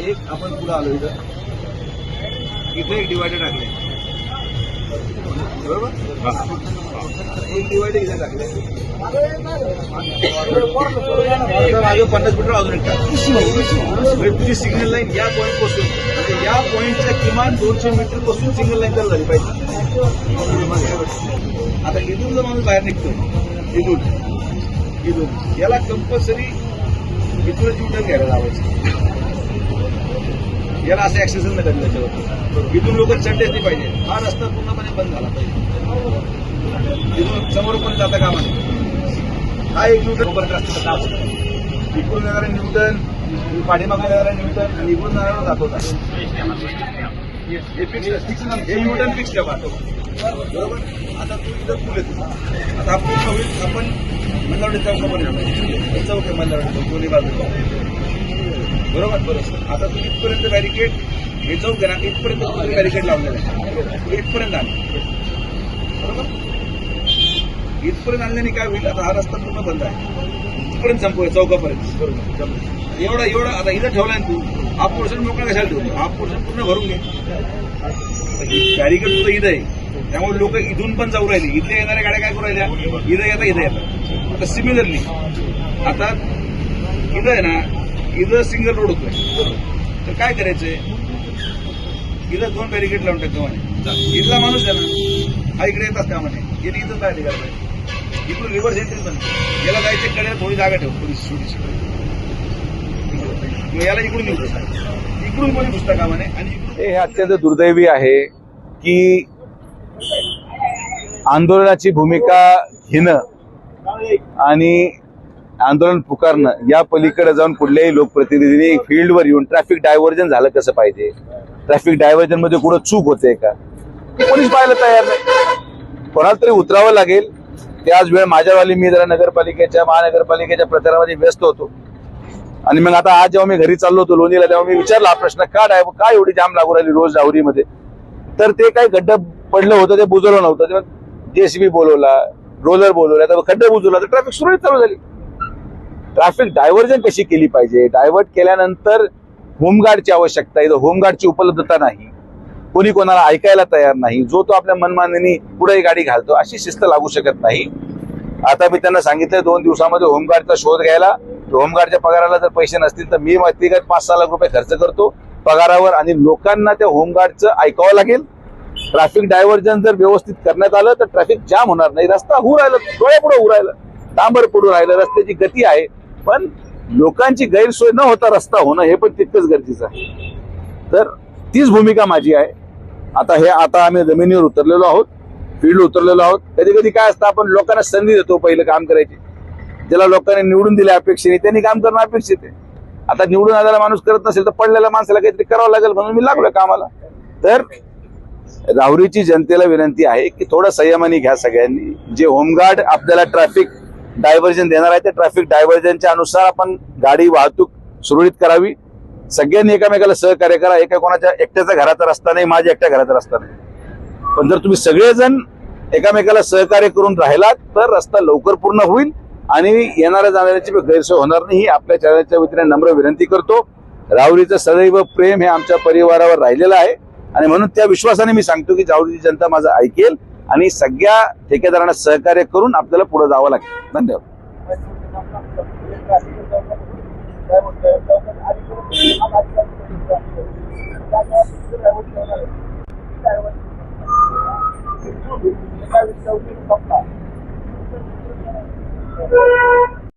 एक आपण पुढे आलो इथं. इथे एक डिवायडर टाकले बरोबर? एक डिवायडर इथे टाकले मागे पन्नास मीटर अजून एक म्हणजे तुझी सिग्नल लाईन या पॉईंटपासून म्हणजे या पॉईंटच्या किमान दोनशे मीटरपासून सिग्नल लाईन चालू झाली पाहिजे. आता इथून जर माणूस बाहेर निघतो इथून इथून याला कंपल्सरी इथूनच युटर्न घ्यायला लावायचं. याला असं ऍक्सेस नाही करायचं त्याच्यावर इथून लोक चढलेच नाही पाहिजे. हा रस्ता पूर्णपणे बंद झाला पाहिजे. इथून समोर पण जाता कामा हा एक न्यूटन उभं रस्त्याचा काम होता इकडून येणारा न्यूटन पाठीमागे येणारा न्यूटन आणि इकडून जाणारा जात होता हे न्यूटन फिक्स ठेवा. बरोबर? आता तू इथं फुल येतो. आता आपण आपण मंदावडे चौकापर्यंत चौक आहे मंदावडे चौक दोन्ही बाजूला. बरोबर बरोबर. आता तू इथपर्यंत बॅरिकेड हे चौक आहे ना. इथपर्यंत तुम्ही बॅरिकेड लावलेलं आहे. तू इथपर्यंत आण बरोबर? इथपर्यंत आणल्याने काय होईल? आता हा रस्ता पूर्ण बंद आहे. इथपर्यंत संपवूया चौकापर्यंत. बरोबर एवढा एवढा आता इथं ठेवला ना तू हा पोर्शन मोकळा कशाला ठेवतो हा पोर्शन पूर्ण भरून घे. म्हणजे बॅरिकेड सुद्धा इथं आहे. त्यामुळे लोक इथून पण जाऊ राहिले. इथल्या येणाऱ्या गाड्या काय करू राहिल्या? इथं येता इथं येतात आता सिमिलरली आता इथं आहे ना इथं सिंगल रोड होतोय. तर काय करायचंय? इथं दोन बॅरिकेड लावून टाकतो म्हणे. इथला माणूस आहे ना हा इकडे येतात का म्हणे. याने इथं काय निघालं. इथून इकडून रिव्हर्स एंट्री पण याला जायचे कडे थोडी जागा ठेव पोलीस छोटीशी मग याला इकडून येऊ इकडून कोणी घुसता का म्हणे? आणि हे अत्यंत दुर्दैवी आहे की आंदोलनाची भूमिका घेणं आणि आंदोलन पुकारणं या पलीकडे जाऊन कुठल्याही लोकप्रतिनिधींनी फील्डवर येऊन ट्रॅफिक डायव्हर्जन झालं कसं पाहिजे? ट्रॅफिक डायव्हर्जनमध्ये कुठं चूक होते का? कोणीच पाहायला तयार नाही. कोणाला तरी उतरावं लागेल. त्याच वेळ माझ्यावाली मी जरा नगरपालिकेच्या महानगरपालिकेच्या प्रचारामध्ये व्यस्त होतो. आणि मग आता आज जेव्हा मी घरी चाललो होतो लोणीला तेव्हा मी विचारला हा प्रश्न का डाय का एवढी जाम लागू राहिली रोज डावरीमध्ये तर ते काही खड्डं पडलं होतं ते बुजवलं नव्हतं. जेसीबी बोलवला रोलर बोलवला तर खड्डे बुजवला तर ट्रॅफिक सुरळीत चालू झाली. ट्रॅफिक डायव्हर्जन कशी केली पाहिजे? डायव्हर्ट केल्यानंतर होमगार्डची आवश्यकता आहे. होमगार्डची उपलब्धता नाही. कोणी कोणाला ऐकायला तयार नाही. जो तो आपल्या मनमानीने पुढे गाडी घालतो अशी शिस्त लागू शकत नाही. आता मी त्यांना सांगितलं दोन दिवसामध्ये होमगार्डचा शोध घ्यायला. होमगार्डच्या पगाराला जर पैसे नसतील तर मी व्यक्तिगत पाच सहा लाख रुपये खर्च करतो पगारावर आणि लोकांना त्या होमगार्डचं ऐकावं लागेल. ट्रॅफिक डायव्हर्जन जर व्यवस्थित करण्यात आलं तर ट्रॅफिक जाम होणार नाही. रस्ता होऊ राहिला डोळ्यापुढे होऊ राहिलं. डांबर पडू राहिलं. रस्त्याची गती आहे. पण लोकांची गैरसोय न होता रस्ता होणं हे पण तितकंच गरजेचं आहे. तर तीच भूमिका माझी आहे. आता हे आता आम्ही जमिनीवर उतरलेलो आहोत फील्ड उतरलेलो आहोत. कधी कधी काय असतं आपण लोकांना संधी देतो पहिलं काम करायची. ज्याला लोकांनी निवडून दिले अपेक्षेने त्यांनी काम करणं अपेक्षित आहे. आता निवडून आलेला माणूस करत नसेल तर पडलेल्या माणसाला काहीतरी करावं लागेल म्हणून मी लागलोय कामाला. तर राहुरीची जनतेला विनंती आहे की थोडं संयमाने घ्या सगळ्यांनी. जे होमगार्ड आपल्याला ट्रॅफिक डायव्हर्जन देणार आहे. त्या ट्रॅफिक डायव्हर्जनच्या अनुसार आपण गाडी वाहतूक सुरळीत करावी. सगळ्यांनी एकामेकाला सहकार्य करा. एका कोणाच्या एकट्याचा घराचा रस्ता नाही माझ्या एकट्या घराचा रस्ता नाही. पण जर तुम्ही सगळेजण एकामेकाला सहकार्य करून राहिलात तर रस्ता लवकर पूर्ण होईल आणि येणाऱ्या जाणाऱ्याची गैरसोय होणार नाही. ही आपल्या चॅनलच्या वतीने नम्र विनंती करतो. राहुरीचं सदैव प्रेम हे आमच्या परिवारावर राहिलेलं आहे. आणि म्हणून त्या विश्वासाने मी सांगतो की राहुरीची जनता माझं ऐकेल. आणि सगळ्या ठेकेदारांना सहकार्य करून आपल्याला पुढे जावं लागेल. धन्यवाद.